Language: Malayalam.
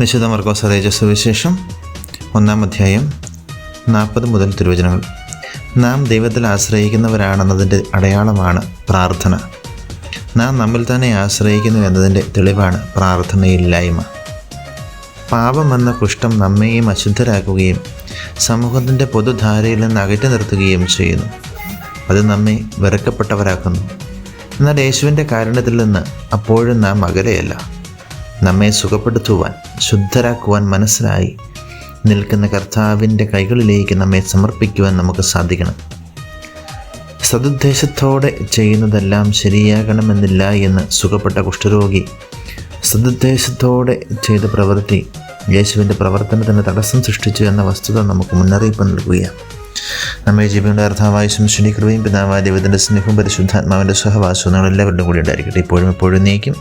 വിശുദ്ധ മർക്കോസ് അറിയിച്ച സുവിശേഷം ഒന്നാം അധ്യായം നാൽപ്പത് മുതൽ തിരുവചനങ്ങൾ. നാം ദൈവത്തിൽ ആശ്രയിക്കുന്നവരാണെന്നതിന്റെ അടയാളമാണ് പ്രാർത്ഥന. നാം നമ്മിൽ തന്നെ ആശ്രയിക്കുന്നു എന്നതിന്റെ തെളിവാണ് പ്രാർത്ഥനയില്ലായ്മ. പാപം എന്ന കുഷ്ഠം നമ്മെയും അശുദ്ധരാക്കുകയും സമൂഹത്തിന്റെ പൊതുധാരയിൽ നിന്ന് അകറ്റി നിർത്തുകയും ചെയ്യുന്നു. അത് നമ്മെ വെറുക്കപ്പെട്ടവരാക്കുന്നു. എന്നാൽ യേശുവിന്റെ കാരണത്തിൽ നിന്ന് അപ്പോഴും നാം അകലെയല്ല. നമ്മെ സുഖപ്പെടുത്തുവാൻ ശുദ്ധരാക്കുവാൻ മനസ്സിലായി നിൽക്കുന്ന കർത്താവിന്റെ കൈകളിലേക്ക് നമ്മെ സമർപ്പിക്കുവാൻ നമുക്ക് സാധിക്കണം. സതുദ്ദേശത്തോടെ ചെയ്യുന്നതെല്ലാം ശരിയാകണമെന്നില്ല എന്ന് സുഖപ്പെട്ട കുഷ്ഠരോഗി സതുദ്ദേശത്തോടെ ചെയ്ത പ്രവൃത്തി യേശുവിന്റെ പ്രവർത്തനത്തിന് തടസ്സം സൃഷ്ടിച്ചു എന്ന വസ്തുത നമുക്ക് മുന്നറിയിപ്പ് നൽകുകയാണ്. നമ്മെ ജീവിയുടെ അർത്ഥാവായ ശംശുനി പിതാവായ ദൈവത്തിന്റെ സ്നേഹവും പരിശുദ്ധാത്മാവിന്റെ സഹവാസവും നിങ്ങൾ എല്ലാവരുടെയും കൂടി ഉണ്ടായിരിക്കട്ടെ. ഇപ്പോഴും എപ്പോഴും നീക്കും